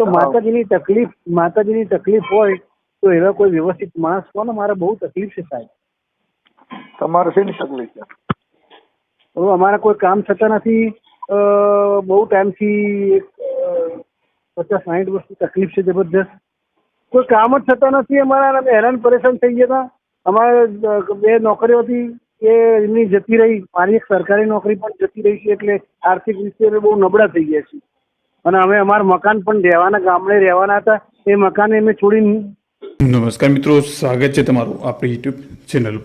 તો માતાજીની તકલીફ માતાજીની તકલીફ હોય તો એવા કોઈ વ્યવસ્થિત માણસ કહો ને મારે બહુ તકલીફ છે સાહેબ. તમારે શેની તકલીફ છે? હવે અમારા કોઈ કામ થતા નથી. બહુ ટાઈમથી એક પચાસ સાઠ વર્ષની તકલીફ છે જબરદસ્ત કોઈ કામ જ થતા નથી અમારા અમે હેરાન પરેશાન થઈ ગયા હતા. અમારે બે નોકરીઓ હતી એ એમની જતી રહી. મારી એક સરકારી નોકરી પણ જતી રહી છે એટલે આર્થિક રીતે અમે બહુ નબળા થઈ ગયા છીએ. અને અમે અમારું મકાન પણ રહેવાના, ગામડે રહેવાના હતા. એ મકાન અમે છોડી નમસ્કાર મિત્રો, સ્વાગત છે તમારું આપણી યુટ્યુબ ચેનલ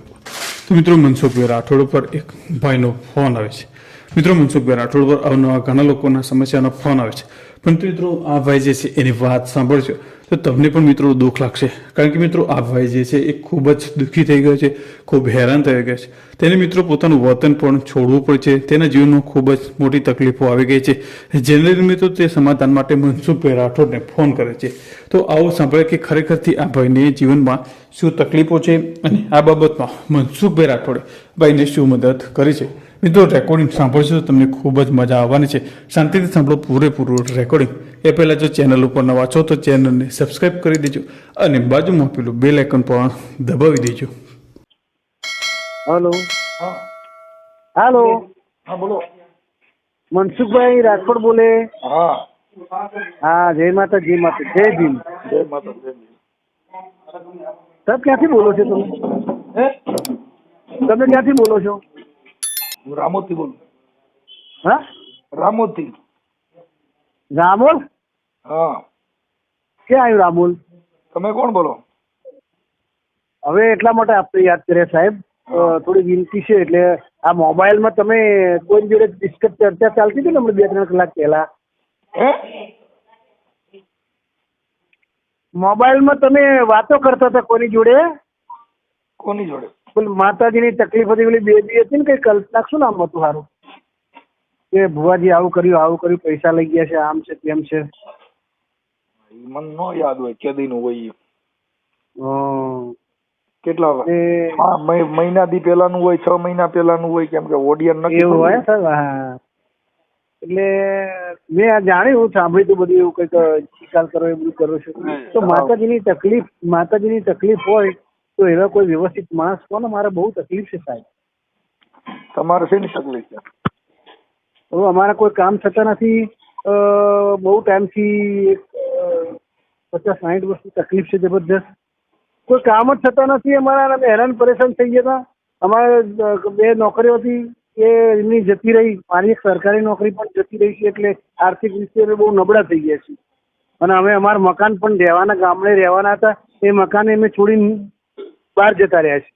તો મિત્રો, મનસુખભાઈ રાઠોડ પર એક ભાઈનો ફોન આવે છે. મિત્રો, મનસુખભાઈ રાઠોડ પર અવનવા ઘણા લોકોના સમસ્યાનો ફોન આવે છે. પરંતુ મિત્રો, આ ભાઈ જે છે, એની વાત સાંભળશો તો તમને પણ મિત્રો દુઃખ લાગશે. કારણ કે મિત્રો આ ભાઈ જે છે એ ખૂબ જ દુઃખી થઈ ગયો છે, ખૂબ હેરાન થઈ ગયો છે. તેને મિત્રો પોતાનું વતન પણ છોડવું પડે છે. તેના જીવનમાં ખૂબ જ મોટી તકલીફો આવી ગઈ છે. જેને મિત્રો તે સમાધાન માટે મનસુખભાઈ રાઠોડને ફોન કરે છે. તો આવું સાંભળે કે ખરેખરથી આ ભાઈને જીવનમાં શું તકલીફો છે અને આ બાબતમાં મનસુખભાઈ રાઠોડે ભાઈને શું મદદ કરી છે. મિત્રો રેકોર્ડિંગ સાંભળશો તમને ખૂબ જ મજા આવવાની છે. શાંતિથી સાંભળો પૂરેપૂરું રેકોર્ડિંગ એ પહેલાં જો ચેનલ ઉપર નવા છો તો ચેનલને સબસ્ક્રાઇબ કરી દેજો અને બાજુમાં પેલું બેલ આઇકન પણ દબાવી દેજો. હલો હા. હાલો હા બોલો. મનસુખભાઈ રાજકોટ બોલે. હા. હા જય માતા જય માતા જય ભીમ. જય માતા જય ભીમ. સાહેબ ક્યાંથી બોલો છો તમે? હે? તમે ક્યાંથી બોલો છો? હું રામોદથી બોલું. હા? રામોદથી રામોલ? હા. ક્યાં આવ્યું રામોલ? તમે કોણ બોલો? હવે એટલા માટે આપણે યાદ કર્યા સાહેબ. થોડી વિનંતી છે એટલે આ મોબાઈલમાં તમે કોઈ જોડે ડિસ્કસ ચર્ચા ચાલતી હતી ને હમણાં બે ત્રણ કલાક પહેલા? મોબાઈલમાં તમે વાતો કરતા હતા કોની જોડે? કોની જોડે? પેલી માતાજીની તકલીફ હતી પેલી બેબી હતી ને કઈ કલ્પના શું નામ હતું સારું કે ભુવાજી આવું કર્યું આવું કર્યું પૈસા લઈ ગયા છે આમ છે તેમ છે. મને નો યાદ હોય કેદીનું હોય. કેટલા હા મહિના દી પહેલાનું હોય છ મહિના પહેલાનું હોય કેમ કે ઓડિયન નથી એવું હોય સર હા. એટલે મેં આ જાણ્યું સાંભળ્યું હતું બધું એવું કંઈક નિકાલ કરો એ બધું કરો છો. તો માતાજીની તકલીફ માતાજીની તકલીફ હોય તો એવા કોઈ વ્યવસ્થિત માણસ કહો ને મારે બહુ તકલીફ છે સાહેબ. તમારે શેની તકલીફ છે? હવે અમારા કોઈ કામ થતા નથી. અ, બહુ ટાઈમથી એક પચાસ સાઠ વર્ષની તકલીફ છે જબરદસ્ત કોઈ કામ જ થતા નથી. અમારા અમે હેરાન પરેશાન થઈ ગયા અમારે બે નોકરીઓ હતી. એ એમની જતી રહી. મારી એક સરકારી નોકરી પણ જતી રહી છે એટલે આર્થિક રીતે અમે બહુ નબળા થઈ ગયા છીએ. અને અમે અમારા મકાન પણ રહેવાના ગામડે રહેવાના હતા. એ મકાન અમે છોડીને બહાર જતા રહ્યા છીએ.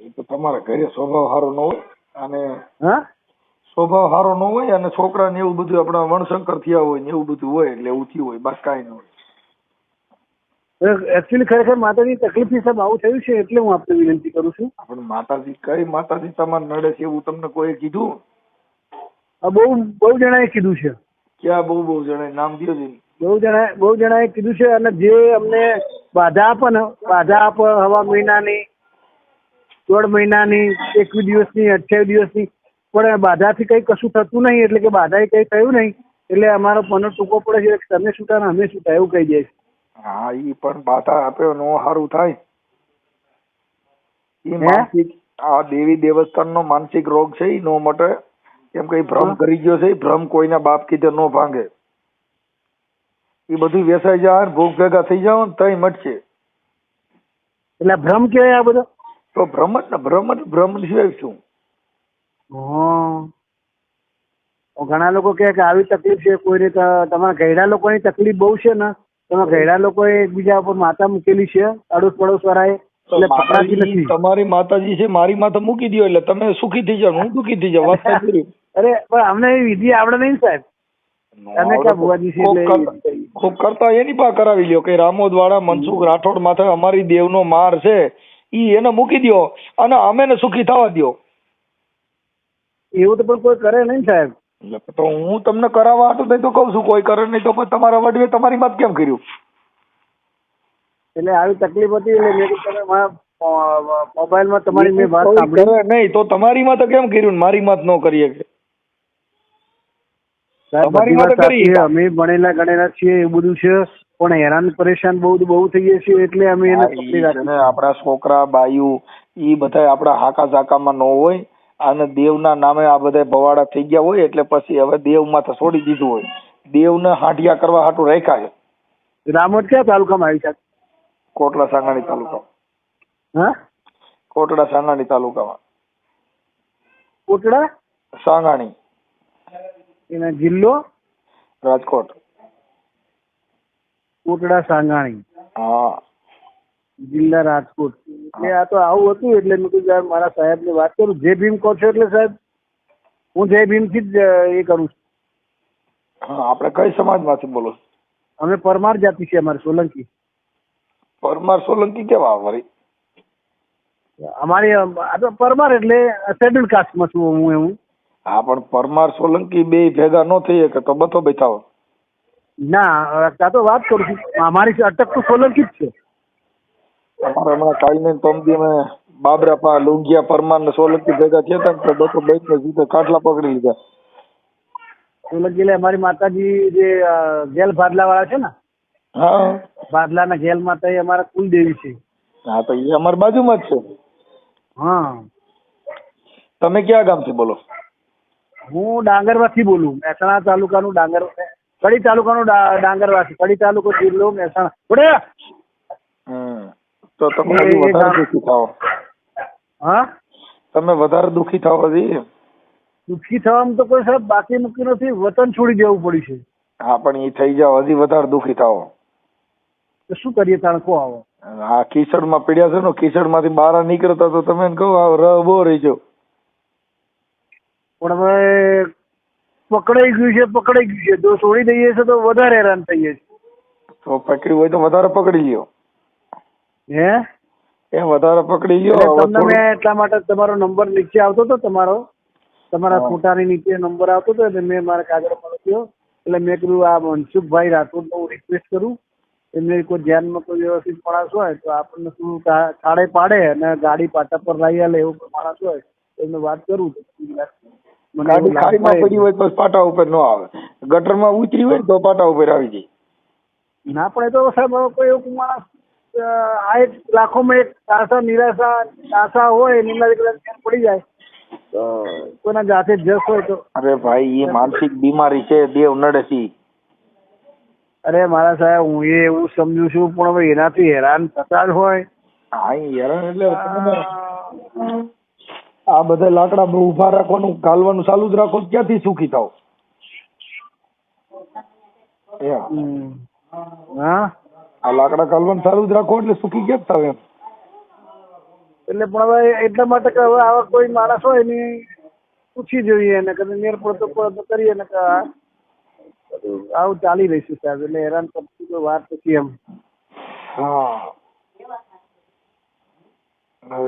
એ તો તમારા ઘરે સ્વભાવ સારો ન હોય અને હા? સ્વભાવ સારો ન હોય અને છોકરાને એવું બધું આપણા વણશંકર થયા હોય ને એવું બધું હોય એટલે એવું થયું હોય બસ કાંઈ ન હોય. એકચ્યુઅલી ખરેખર માતાજી તકલીફની સાહેબ આવું થયું છે એટલે હું આપને વિનંતી કરું છું. પણ માતાજી કઈ માતાજી તમારે નડે છે એવું તમને કોઈ કીધું? આ બહુ બહુ જણાએ કીધું છે. ક્યાં બહુ બહુ જણાએ? નામ દિયો બહુ જણા બહુ જણાએ કીધું છે અને જે અમને બાધા આપે ને બાધા આપે હવા મહિનાની દોઢ મહિનાની એકવીસ દિવસની અઠ્યાવીસ દિવસની પણ બાધાથી કંઈ કશું થતું નહીં એટલે કે બાધાએ કંઈ થયું નહીં એટલે અમારો મનો ટૂંકો પડે છે તમે છૂટા ને અમે છૂટા એવું કહી જાય છે. હા ઈ પણ પાછા આપે નો સારું થાય. ઈ માનસિક આ દેવી દેવસ્થાનનો માનસિક રોગ છે ઈ નો મટે. કેમ કે ભ્રમ કરી ગયો છે ભ્રમ કોઈના બાપ કીધે નો ભાંગે. એ બધું વેસાઈ જાય ને ભૂખ ભેગા થઈ જાવ ને તઈ મટશે. એટલે ભ્રમ કેવાય આ બધો? તો ભ્રમ જ ને ભ્રમ જ ભ્રમ સિવાય શું? ઘણા લોકો કે આવી તકલીફ છે કોઈને રીતે તમારા ઘરડા લોકોની તકલીફ બહુ છે ને. તમારા ગયડા લોકોએ એકબીજા ઉપર માતા મૂકેલી છે અડોસ પડોશ વાળાએ. એટલે પકડાતી નથી. તમારી માતાજી છે મારી માથે મૂકી દો એટલે તમે સુખી થઈ જાવ હું દુખી થઈ જાવ વાત અરે પણ અમને એ વિધિ આવડે નહીં સાહેબ. તમે ક્યાં ભુવાજી છે કોક કરતા- એની પા કરાવી લ્યો કે રામોદ વાળા મનસુખ રાઠોડ માથે અમારી દેવનો માર છે. ઈ એને મૂકી દ્યો અને અમે ને સુખી થવા દો એવું તો પણ કોઈ કરે નહીં સાહેબ. એટલે તો હું તમને કરાવવા હતું થઈ તો કહું છું કોઈ કરે નહીં તો તમારા વડવે તમારી વાત કેમ કર્યું? એટલે આવી તકલીફ હતી એટલે મેં મોબાઈલમાં તમારી મેં વાત સાંભળી. નહીં તો તમારી માં તો કેમ કર્યું મારી માં ન કરીએ. અમે ભણેલા ગણેલા છીએ એ બધું છે. પણ હેરાન પરેશાન બહુ બહુ થઈએ છીએ એટલે અમે એને આપણા છોકરા બાયુ એ બધા આપણા હાકા ઝાકામાં ન હોય. અને દેવના નામે આ બધા ભવાડા થઈ ગયા હોય એટલે પછી હવે દેવ માથે છોડી દીધું હોય. દેવને હાંડિયા કરવા હાટું રાખ્યા છે. રામોદ કયા તાલુકામાં આવી છે? કોટડા સાંગાણી તાલુકા હા? કોટડા સાંગાણી તાલુકામાં. કોટડા? સાંગાણી. એના જિલ્લો? રાજકોટ. કોટડા સાંગાણી. હા. જિલ્લા રાજકોટ. એટલે આ તો આવું હતું એટલે મેં કીધું યાર મારા સાહેબને વાત કરું. જય ભીમ કહો છો એટલે સાહેબ હું જય ભીમથી જ એ કરું છું. આપણે કઈ સમાજમાંથી બોલો છો? અમે પરમાર જાતિ છે અમારી સોલંકી. પરમાર સોલંકી કેવા અમારી અમારી આ તો પરમાર એટલે શેડ્યુલ કાસ્ટમાં છું હું એવું. હા પણ પરમાર સોલંકી બે ભેગા ન થઈ શકે તો બધો બેઠા ના આ તો વાત કરું છું. અમારી અટક તો સોલંકી જ છે. અમારે હમણાં કાલની ને પરમદી અમે બાબરાપા લુંગિયા પરમાર ને સોલંકી ભેગા થયા હતા તો તો બથો બેઠને સીધા કાટલા પકડી લીધા. સોલંકી એટલે અમારી માતાજી જે જેલ ભાદલા વાળા છે ને? હા. ભાદલાના ગેલ માતા એ અમારા કુલદેવી છે. હા તો એ અમારી બાજુમાં જ છે. હા. તમે ક્યાં ગામથી બોલો? હું ડાંગરવાથી બોલું મહેસાણા તાલુકાનું ડાંગર કડી તાલુકાનું નું ડાંગરવાથી કડી તાલુકો જિલ્લો મહેસાણા. તો તમે વધારે દુઃખી થાઓ. હા? તમે વધારે દુઃખી થાઓ હજી? દુઃખી થવામાં તો કોઈ સાહેબ બાકી મૂકી નથી વતન છોડી જવું પડ્યું છે. હા પણ એ થઈ જાવ હજી વધારે દુઃખી થાઓ. તો શું કરીએ તણકો આવો. આ કીચડમાં પીડ્યા છે ને કીચડમાંથી બહાર નીકળતા તો તમે કહો આ ર બો રહી જો પણ હવે પકડાઈ ગયું છે પકડાઈ ગયું છે. જો છોડી દઈએ છે તો વધારે હેરાન થઈએ તો પકડ્યું હોય તો વધારે પકડી લ્યો. હે? એ વધારે પકડી ગયો તમને મેં એટલા માટે તમારો નંબર નીચે આવતો હતો તમારો. તમારા ફૂટાની નીચે નંબર આવતો હતો એટલે મેં મારા કાગળ મળ્યો એટલે મેં કીધું આ મનસુખભાઈ રાઠોડને હું રિક્વેસ્ટ કરું. એમને કોઈ ધ્યાનમાં કોઈ વ્યવસ્થિત માણસ હોય તો આપણને શું કાળે પાડે અને ગાડી પાટા પર લાવી આલે એવું માણસ હોય એમને વાત કરું. ગાડી ખાડીમાં પડી હોય તો પાટા ઉપર ન આવે. ગટરમાં ઉતરી હોય તો પાટા ઉપર આવી જાય. ના પણ એ તો સાહેબ કોઈ એવું માણસ આ એક લાખોમાં એક આશા નિરાશા આશા હોય એની દીકરા પડી જાય. તો કોઈના જાતે જસ હોય તો. અરે ભાઈ એ માનસિક બીમારી છે દેવ નડે અરે મારા સાહેબ હું એ એવું સમજુ છું પણ હવે એનાથી હેરાન થતા જ હોય. હા હેરાન એટલે આ બધા લાકડા ઊભા રાખવાનું ગાલવાનું ચાલુ જ રાખો ક્યાંથી સુખી થાવ? હા? આ લાકડા ગાલવાનું ચાલુ જ રાખો એટલે સુખી કેમ થાવ એમ? એટલે પણ હવે એટલા માટે કે હવે આવા કોઈ માણસ હોય એની પૂછી જોઈએ એને કદાચ મેર પડતો પડતો કરીએ ને કે આવું ચાલી રહીશું સાહેબ એટલે હેરાન કરતી કોઈ વાત નથી એમ. હા.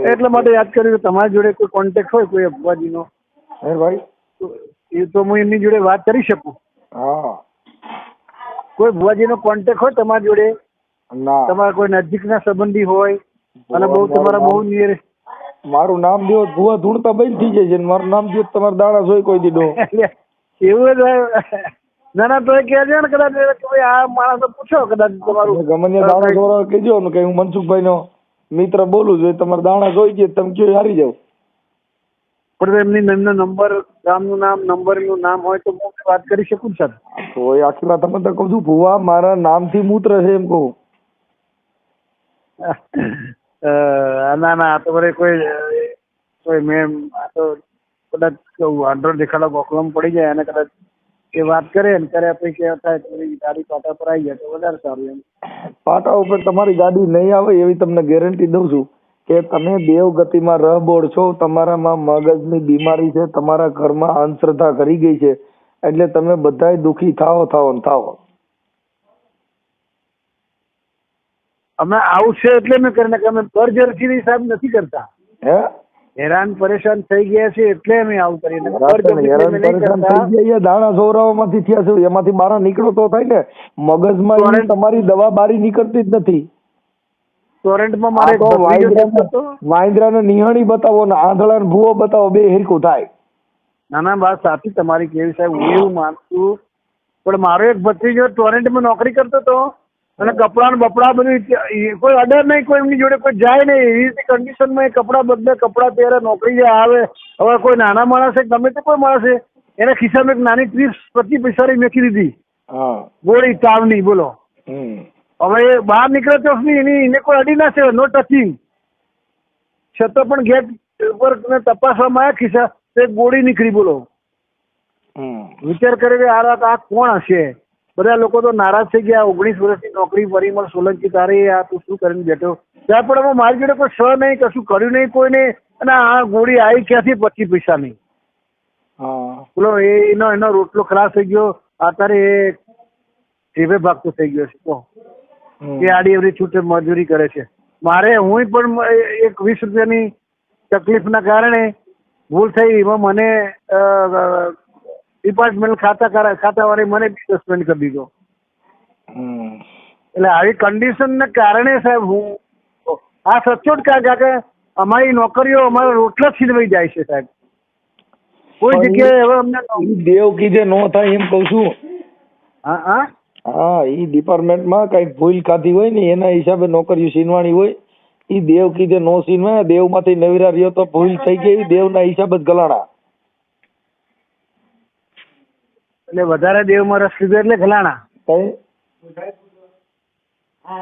એટલા માટે યાદ કર્યું કે તમારી જોડે કોઈ કોન્ટેક્ટ હોય કોઈ અપવાદીનો? હે ભાઈ? એ તો હું એમની જોડે વાત કરી શકું. હા. કોઈ ભુવાજીનો કોન્ટેક્ટ હોય તમારી જોડે તમારા કોઈ નજીકના સંબંધી હોય અને બહુ તમારા બહુ નિયર મારું નામ દો ભૂવા ધૂણતા બંધ થઈ જાય છે મારું નામ દો તમારા દાણા જોઈ કોઈ દીધો એવું જ. ના ના તો કહેજો ને કદાચ કે ભાઈ આ માણસો પૂછો કદાચ તમારું ગમે દાણા જોરા કહેજો ને કે હું મનસુખભાઈ નો મિત્ર બોલું છું તમારા દાણા જોઈ છે તમે કયો હારી જાવ પણ એમની એમનો નંબર ગામનું નામ નંબરનું નામ હોય તો હું વાત કરી શકું સર તો આખી વાત તમે તો કહું છું ભુવા મારા નામથી મૂત્ર છે એમ કહું. ના ના તો વળી કોઈ કોઈ મેમ, આ તો કદાચ વાંઢો દેખાડો ગોખલામાં પડી જાય અને કદાચ એ વાત કરે ને કર્યા પછી કેવા થાય તો ગાડી પાટા પર આવી જાય તો વધારે સારું એમ. પાટા ઉપર તમારી ગાડી નહીં આવે એવી તમને ગેરંટી દઉં છું કે તમે દેવ ગતિમાં રહબોળ છો, તમારામાં મગજની બીમારી છે, તમારા ઘરમાં અંધશ્રદ્ધા કરી ગઈ છે, એટલે તમે બધાય દુખી થાઓ થાઓ ને થાઓ. અમે આવું છે એટલે મેં કરીને કે અમે બરજરથી સાહેબ નથી કરતા. હે? હેરાન પરેશાન થઈ ગયા છે એટલે અમે આવું કરીને હેરાન પરેશાન થઈ ગયા દાણા સોરાઓમાંથી થયા છે એમાંથી બહાર નીકળો તો થાય ને મગજમાં તમારી દવા બારી નીકળતી જ નથી. ટોરેન્ટમાં મારે વાઇન્દ્રા ને નિહાણી બતાવો ને આંધળાને ભૂવો બતાવો બે હિરકું થાય. ના ના વાત સાચી તમારી કેવી સાહેબ હું એવું માનતું પણ મારો એક ભત્રીજો ટોરેન્ટમાં નોકરી કરતો હતો. અને કપડાં ને બપડા બધું કોઈ અડર નહીં કોઈ એમની જોડે કોઈ જાય નહીં. એવી રીતે કન્ડિશનમાં એ કપડાં બદલે કપડાં પહેરે નોકરી જાય આવે. હવે કોઈ નાના માણસે ગમે તે કોઈ માણસે એના ખિસ્સામાં એક નાની ત્રીસ પચીસ પૈસાની મેકી દીધી. ગોળી તાવની બોલો. હવે એ બહાર નીકળે તો એની એને કોઈ અડી ના છે નો ટચિંગ છતાં પણ ગેટ ઉપર તપાસવામાં આવ્યા ખિસ્સા તો એક ગોળી નીકળી બોલો. હમ. વિચાર કરે કે આ રાત આ કોણ હશે? બધા લોકો તો નારાજ થઈ ગયા ઓગણીસ વર્ષની નોકરી પરિમળ સોલંકી તારે આ તું શું કરીને બેઠો? ત્યાં પણ હવે મારી જોડે કોઈ સ નહીં કશું કર્યું નહીં કોઈને અને આ ગોળી આવી ક્યાંથી પચીસ પૈસા નહીં. બોલો એનો એનો રોટલો ખરાબ થઈ ગયો અત્યારે એ જીભે ભાગતો થઈ ગયો છે કહો. એ આડી એવડી છૂટે મજૂરી કરે છે. મારે હું પણ એક વીસ રૂપિયાની તકલીફના કારણે ભૂલ થઈ એમાં મને ડિપાર્ટમેન્ટ ખાતા ખાતા વાળી મને સસ્પેન્ડ કરી દીધો. એટલે આવી કન્ડિશનને કારણે સાહેબ હું આ સચોટ કાકા કે અમારી નોકરીઓ અમારા રોટલા છીનવાઈ જાય છે સાહેબ. કોઈ જગ્યાએ હવે અમને નો- દેવ કીધે નો થાય એમ કઉ છું. હા હા? હા ઈ ડિપાર્ટમેન્ટમાં કઈ ભૂલ ખાધી હોય ને એના હિસાબે નોકરીઓ સીનવાણી હોય એ દેવ કીધે નો સીનવાય દેવમાંથી નવીરા રહ્યો તો ભૂલ થઈ ગઈ દેવના હિસાબે જ ગલાણા. એટલે વધારે દેવમાં રસ લીધો એટલે ઘલાણા.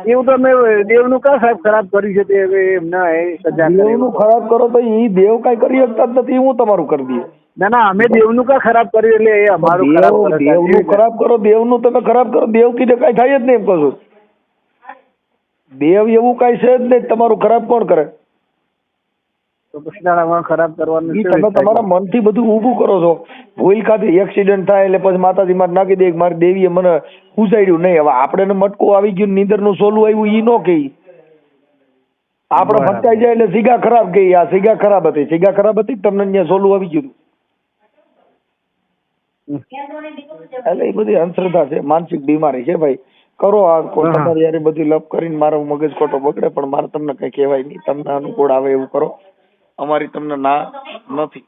એવું તો અમે દેવનું કા સાહેબ ખરાબ કર્યું છે તે હવે એમને એ સજા દેવનું ખરાબ કરો તો એ દેવ કઈ કરી શકતા જ નથી હું તમારું કરી દઈએ. ના ના અમે દેવનું કા ખરાબ કર્યું એટલે એ અમારું ખરાબ દેવનું દેવનું ખરાબ કરો દેવનું તમે ખરાબ કરો દેવ કીધે કઈ થાય જ નહીં એમ કશું દેવ એવું કઈ છે જ નહીં તમારું ખરાબ કોણ કરે? તો પછી તારા ખરાબ કરવાનું તમે તમારા મનથી બધું ઊભું કરો છો. ભૂલ ખાતે એક્સિડન્ટ થાય એટલે પછી માતાજી મારે નાખી દે મારી દેવીએ મને ઉસાડ્યું નહીં હવે આપણે મટકો આવી ગયું નીંદરનું સોલું આવ્યું ઈ નો કહી. આપણે. ફટકાઈ જાય એટલે સીગા ખરાબ ગઈ આ સીગા ખરાબ હતી. સીગા ખરાબ હતી તમને અહીંયા સોલું આવી ગયું એટલે એ બધી અંધશ્રદ્ધા છે માનસિક બીમારી છે ભાઈ. કરો આ. તમારી બધી લપ કરીને મારો મગજ ખોટો બગડે પણ મારે તમને કઈ કહેવાય નહીં. તમને અનુકૂળ આવે એવું કરો. અમારી તમને ના નથી.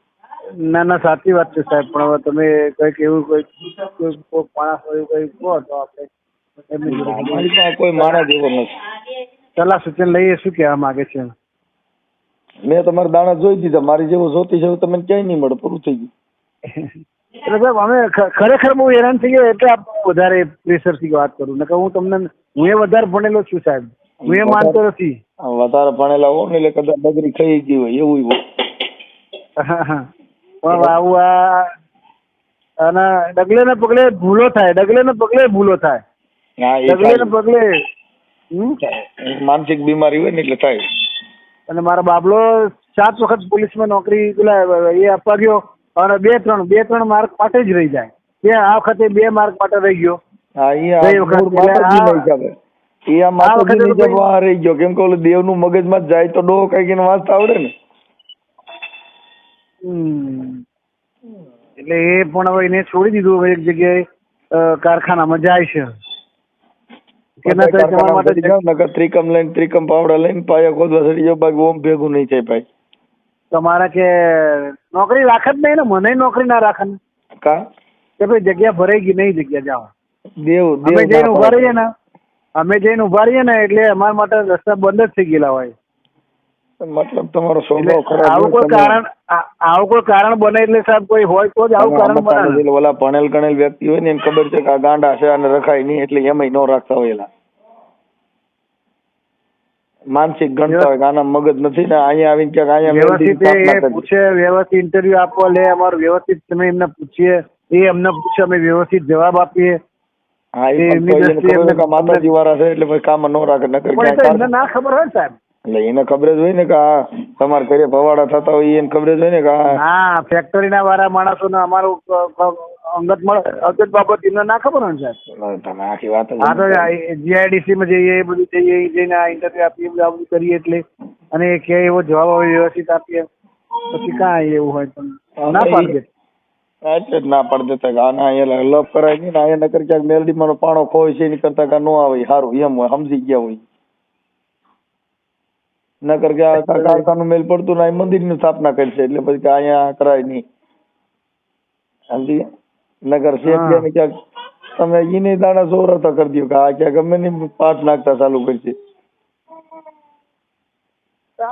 ના ના સાચી વાત છે સાહેબ. પણ હવે તમે કંઈક એવું કોઈ માણસ હોય એવું કઈ કહો તો આપણે અમારી પાસે કોઈ માણસ એવો નથી. સલાહ સૂચન લઈએ શું કહેવા માંગે છે? મેં તમારા દાણા જોઈ દીધા. મારી જેવો જોતી છે તમને ક્યાંય નહીં મળે. પૂરું થઈ ગયું. એટલે સાહેબ અમે ખરેખર બહુ હેરાન થઈ ગયો એટલે આપ વધારે પ્રેશરથી વાત કરું. નકર હું તમને હું એ વધારે ભણેલો છું સાહેબ. હું એ માનતો નથી. વધારે ભણેલા હોય ને એટલે કદાચ નગરી ખાઈ ગઈ હોય એવું હોય. પણ આવું આ અને ડગલે ને પગલે ભૂલો થાય ડગલે ને પગલે ભૂલો થાય. ડગલે ને પગલે માનસિક બીમારી હોય ને એટલે થાય. અને મારા બાબલો સાત વખત પોલીસમાં નોકરી પેલા એ આપવા ગયો અને બે ત્રણ બે ત્રણ માર્ક માટે જ રહી જાય. બે આ વખતે બે માર્ક માટે રહી ગયો. હા એ વખત માતાજીના આ- માતાજીની વાહ રહી ગયો. કેમ કે ઓલું દેવનું મગજમાં જાય તો ડોહો કઈ વાંચતા આવડે ને. એટલે એ પણ હવે એને છોડી દીધું હવે એક જગ્યાએ કારખાનામાં જાય છે. કે ના થાય તમારા કારખાનામાં ચડી માટે જાઓ, નકર ત્રિકમ લઈને ત્રિકમ પાવડા લઈને પાયા ખોદવા બાકી ઓમ ભેગું નહીં થાય ભાઈ. તમારા કે નોકરી રાખે જ નહીં ને? મને નોકરી ના રાખે ને? કા? કે ભાઈ જગ્યા ભરાઈ ગઈ નહીં જગ્યા જાવ દેવ દેવ જઈને ઊભા રહીએ ને. અમે જઈને ઊભા રહીએ ને એટલે અમારા માટે રસ્તા બંધ જ થઈ ગયેલા હોય. મતલબ તમારો સ્વભાવ ખરાબ આવું કોઈ કારણ આવું કોઈ કારણ બને એટલે સાહેબ કોઈ હોય તો જ આવું કારણ બને ઓલા ભણેલ ગણેલ વ્યક્તિ હોય ને એને ખબર છે કે આ ગાંડા છે અને રખાય નહીં એટલે એમાંય ન રાખતા હોય એલા. માનસિક ગણતા હોય આના મગજ નથી ને અહીંયા આવીને ક્યાંક અહીંયા વ્યવસ્થિત. પૂછે વ્યવસ્થિત ઇન્ટરવ્યુ આપવા લે અમારું વ્યવસ્થિત તમે એમને પૂછીએ. એ અમને પૂછે અમે વ્યવસ્થિત જવાબ આપીએ. હા એ માતાજી વાળા છે એટલે પછી કામ ન રાખે નકર ના ખબર હોય સાહેબ. એટલે એને ખબર જ હોય ને કે આ તમારા ઘરે ભવાડા થતા હોય એને ખબર જ હોય ને કે વાળા માણસોને અમારું ક- ક- અંગત મળે અંગત બાબત એમને ના ખબર હોય ને સાહેબ. તમે આખી વાત જ તો જીઆઈડીસી માં જઈએ એ બધું જઈએ જઈને આ ઇન્ટરવ્યુ આપીએ બધું આ બધું કરીએ એટલે અને એ કે એવો જવાબ આવે વ્યવસ્થિત આપીએ. પછી કાંઈ એવું હોય તમને ના પાડી. એટલે જ ના પાડી દેતા કે આના અહીંયા લપ કરાય નહીં ને અહીંયા નકર ક્યાંક મેલડીમાં પાણો ખોય છે એની કરતા કાં ન આવે સારું એમ હોય સમજી ગયા હોય. નકર કે આ કારખાનું મેલ પડતું ને મંદિરની સ્થાપના કરશે એટલે પછી કે અહીંયા કરાય નહીં. સમજી નગર શેઠ ને ક્યાંક તમે ઈને દાણા સોરા કરી દો કે આ ક્યાં ગમે ને પાઠ નાખતા ચાલુ કરશે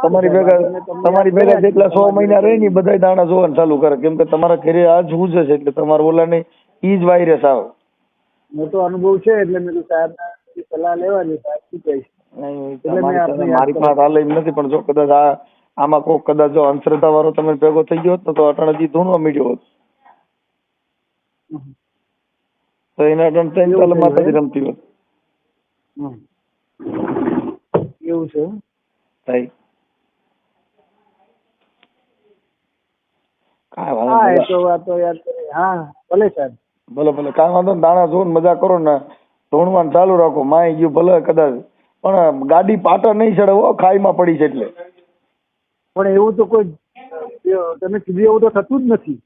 તમારી ભેગા તમારી ભેગા જેટલા સો મહિના રહે ને બધા દાણા જોવાનું ચાલુ કરે. કેમ કે તમારા ઘરે આ જ હું છે એટલે તમારા ઓલાને ઈ જ વાયરસ આવે. મોટો અનુભવ છે એટલે મેં સાહેબ સલાહ લેવાની સાહેબ શું કહીશ? મારી પાસે હાલે એમ નથી પણ જો કદાચ આ આમાં કોઈ કદાચ જો અંધશ્રદ્ધા વાળો તમે ભેગો થઈ ગયો હોત ને તો અટાણેથી ધૂણવા મીડ્યો હોત. તો એના અટણ ત્રણ ચાલ માતાજી રમતી હોત. એવું છે? થાય કાંઈ વાંધો હા એ નહીં. તો વાતો યાદ કરી. હા ભલે સાહેબ. ભલે ભલે કાંઈ વાંધો નહીં. દાણા જોન મજા કરો ને ધૂણવાનું ચાલુ રાખો. માય ગયું ભલે કદાચ. પણ ગાડી પાટા નહીં ચડે હો ખાઈમાં પડી છે એટલે. પણ એવું તો કોઈ તમે કીધું એવું તો થતું જ નથી.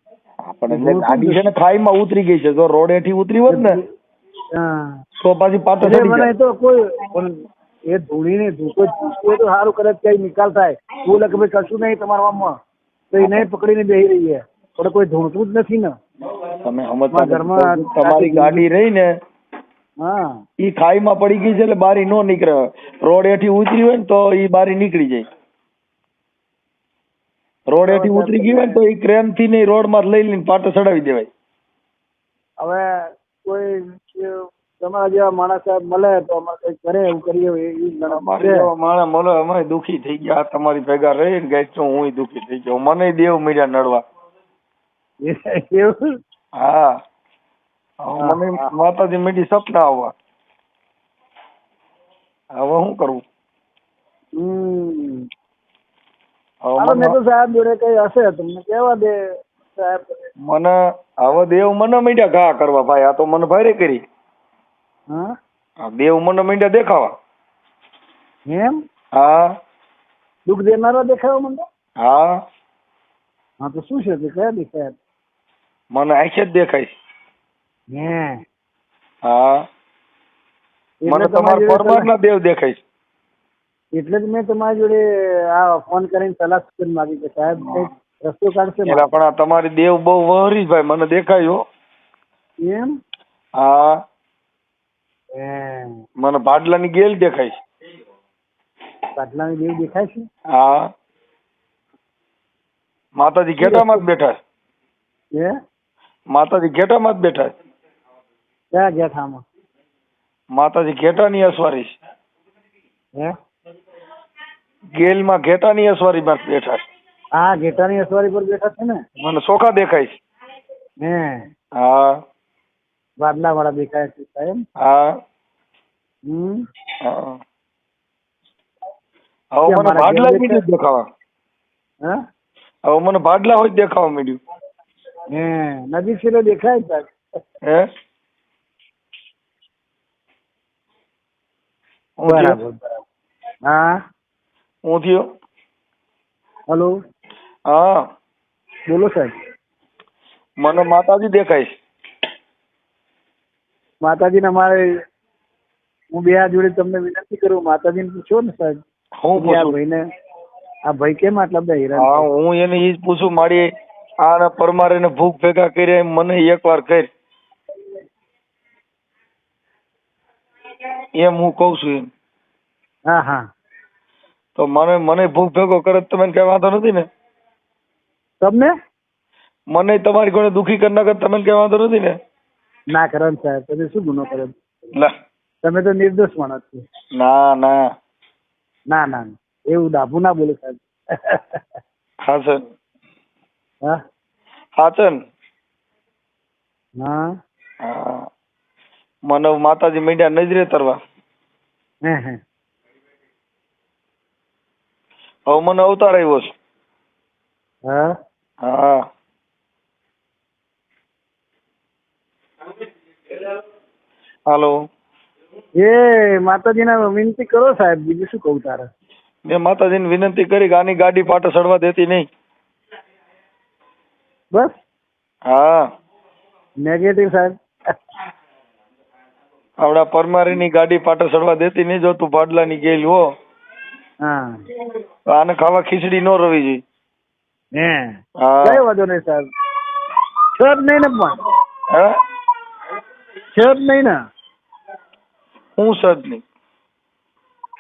પણ એટલે ગાડી છે ને ખાઈમાં ઉતરી ગઈ છે. જો રોડ હેઠી ઉતરી હોત ને હા. તો પાછી પાટો એટલે ચડી મને જાય. તો કોઈ પણ એ ધૂણીને ધૂકો ચૂકવે તો સારું કરે કઈ નિકાલ થાય. બોલે કે ભાઈ કશું નહીં તમારા મામા તો એને પકડીને બેસી રહી છે. પણ કોઈ ધૂણતું જ નથી ને. તમે સમજતા ઘરમાં તમારી ગાડી રહી ને હા. ઈ ખાઈમાં પડી ગઈ છે એટલે બારી નો નીકળે. રોડ હેઠી ઉતરી હોય ને તો ઈ બારી નીકળી જાય. રોડ હેઠી ઉતરી ગઈ હોય ને તો ઈ ક્રેનથી ને રોડમાં લઈ લઈને પાટો ચડાવી દેવાય. હવે કોઈ તમારા જેવા માણસ સાહેબ મળે તો અમારે કઈ કરે એવું કરીએ માણસ મળે અમે દુખી થઈ ગયા. તમારી ભેગા રહી ને ગઈ છું હું દુખી થઈ ગયો મને દેવ મીડિયા નડવા. એવું? હા. મને. માતાજી મીડી સપના આવવા. હવે શું કરવું? મને તો સાહેબ જોડે કઈ હશે તમને કેવા દે સાહેબ. મને હવે દેવ મને મીડિયા ઘા કરવા ભાઈ. આ તો મને ભારે કરી. હા? બે ઉંમરના મીંડા મીડિયા દેખાવા. એમ? હા. દુઃખ દેનારા દેખાવા મને? હા. હા તો શું છે કયા દેખાય મને આંખે જ દેખાય છે. હે. હા. મને તમારી પરમાત્મા દેવ દેખાય છે. એટલે જ મેં તમારી જોડે આ ફોન કરીને સલાહ સૂચન માંગી કે સાહેબ રસ્તો કાઢશે એલા પણ આ તમારી દેવ બહુ વહરી ભાઈ મને દેખાયો એમ? હે. મને ભાડલાની ગેલ દેખાય છે. પાટલાની દેવ દેખાય છે? હા. માતાજી ઘેટામાં જ બેઠા છે. હે? માતાજી ઘેટામાં જ બેઠા છે. ક્યાં ગેઠામાં માતાજી ઘેટાની અસવારી છે. હે? ગેલમાં ઘેટાની અસવારી પર બેઠા છે. હા ઘેટાની અસવારી પર બેઠા છે ને? મને ચોખા દેખાય છે. હે. હા. વાદલા વાળા દેખાય છે સાહેબ. હા. હમ. હવે મને ભાડલા ઘેર દેખાવા. હા? હવે મને ભાડલા હોય દેખાવા મીડ્યું હે નજીક છે દેખાય સાહેબ. હે? બરાબર. હા? હું થયો? હલો? હા. બોલો સાહેબ. મને માતાજી દેખાય છે. માતાજીને મારે હું બે હાથ જોડે તમને વિનંતી કરું માતાજીને પૂછો ને સાહેબ હું આ ભાઈને આ ભાઈ કેમ આટલા બધા હેરાન હા હું એને એ જ પૂછું મારી આને પરમારે ને ભૂખ ભેગા કરી એમ મને એકવાર કર એમ હું કઉ છું એમ. હા હા. તો મને મને ભૂખ ભેગો કરે તમે કઈ વાંધો નથી ને? તમને? મને તમારી કોને દુખી કરી નાખે તમે કઈ વાંધો નથી ને? ના કરે ને સાહેબ તમે શું ગુનો કર્યો તમે તો નિર્દોષ માણસ છો. ના ના. ના ના. એવું ડાભું ના બોલો સાહેબ. હા? સર હા. હા. મને માતાજી મીડિયા નજરે તરવા. હે હે. હવે મને અવતાર આવ્યો છે. હા? હા. હાલો. એ માતાજીને વિનંતી કરો સાહેબ બીજું શું કહું તારે? મેં માતાજીને વિનંતી કરી કે આની ગાડી પાટે ચડવા દેતી નહીં. બસ? હા. નેગેટિવ સાહેબ. આવડા પરમારીની ગાડી પાટે ચડવા દેતી નહીં જો તું ભાડલાની ગેલ હો. હા. આને ખાવા ખીચડી નો રવી જોઈએ. હે. હા. કઈ વાંધો નહીં સાહેબ. છો જ નહીં ને પણ. હે? છે નહીં ને. હું સજ નહીં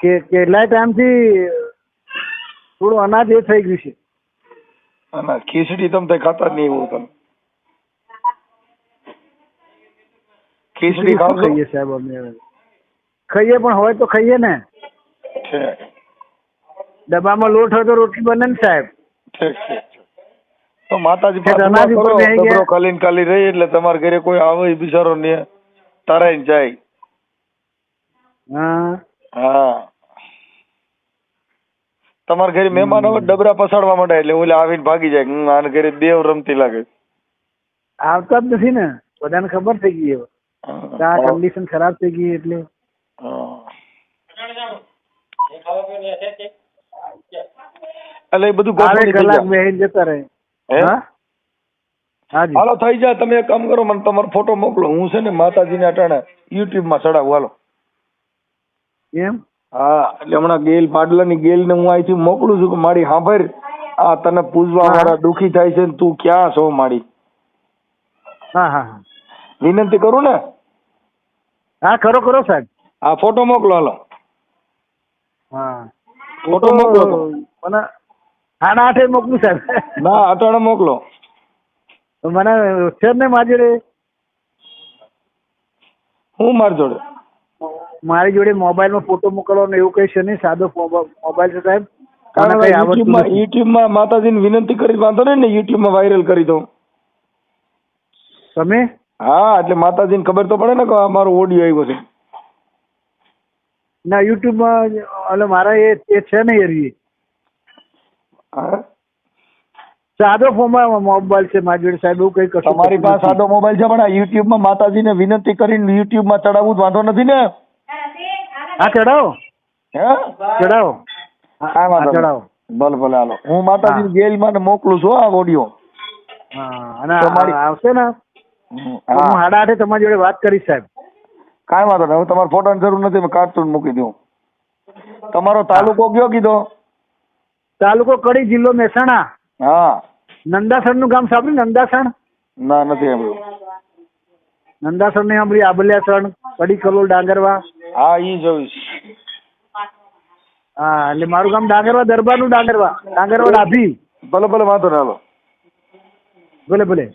કે કેટલાય ટાઈમથી થોડું અનાજ એ થઈ ગયું છે. અનાજ ખીચડી તમે ખાતા નહીં એવું તમે. ખીચડી ખાવ ખાઈએ સાહેબ અમે? ખાઈએ પણ હોય તો ખાઈએ ને. ડબ્બામાં લોટ હોય તો રોટલી બને ને સાહેબ. તો માતાજી અનાજ કરો. ખાલી ખાલી રહી એટલે તમારા ઘરે કોઈ આવે બિચારો ને તરાઈને જાય. હા. તમારા ઘરે મહેમાન આવે ડબરા પસાડવા માંડે એટલે ઓલે આવીને ભાગી જાય. હું આને ઘરે દેવ રમતી લાગે. આવતા જ નથી ને. બધાને ખબર થઈ ગઈ હવે. આ કન્ડિશન ખરાબ થઈ ગઈ એટલે. એટલે એ બધું ગોઠવણી કલાક. બેહીને જતા રહે. હે? હાલો થઈ જાય તમે એક કામ કરો મને તમારો ફોટો મોકલો. હું છે ને માતાજીને અટાણે યુટ્યુબમાં ચડાવું. હાલો. એમ? હા એટલે હમણાં ગેલ પાડલાની ગેલ ને હું અહીંથી મોકલું છું કે મારી હાંભર આ તને પૂજવા હા. વાળા દુખી થાય છે ને તું ક્યાં છો મારી? હા હા હા. વિનંતી કરું ને? હા કરો કરો સાહેબ. આ ફોટો મોકલો હાલો. હા. ફોટો મોકલો. મને સાડા આઠે મોકલું સાહેબ. ના અટાણે મોકલો. મને છે ને મારી જોડે હું મારી જોડે? મારી જોડે મોબાઈલમાં ફોટો મોકલવાનો એવું કઈ છે નહીં. સાદો મોબાઈલ છે સાહેબ. યુટ્યુબમાં નથી. યુટ્યુબમાં માતાજીને વિનંતી કરી વાંધો નહીં ને યુટ્યુબમાં વાયરલ કરી દઉં. તમે? હા એટલે માતાજીને ખબર તો પડે ને કે મારો ઓડિયો આવ્યો છે. ના યુટ્યુબમાં એટલે મારા એ એ છે ને એ હા? સાદો ફોનમાં મોબાઈલ છે મારી જોડે સાહેબ એવું કઈ કશું તમારી પાસે સાદો મોબાઈલ છે પણ આ યુટ્યુબમાં માતાજીને વિનંતી કરીને યુટ્યુબમાં ચડાવવું જ વાંધો નથી ને. હા ચડાવો ચડાવો હા નહીં. ચડાવો ભલે ભલે હાલો. હું માતાજી ગેલમાં મોકલું છું આ ઓડિયો. અને આવશે ને? હું સાડા આઠે તમારી જોડે વાત કરીશ સાહેબ. કાંઈ વાંધો નહીં. હું તમારા ફોટોની જરૂર નથી મેં કાર્ટૂન મૂકી દઉં. તમારો તાલુકો કયો કીધો? તાલુકો કડી જિલ્લો મહેસાણા. હા. નંદાસણનું ગામ સાંભળ્યું? નંદાસણ? ના નથી સાંભળ્યું. નંદાસણ ને સાંભળ્યું આબલિયાસણ કડી કલોલ ડાંગરવા. હા ઈ જોઈશ. હા એટલે મારું ગામ ડાંગરવા દરબારનું ડાંગરવા. ડાંગરવા ડાભી ભલે ભલે વાંધો ના હાલો ભલે ભલે.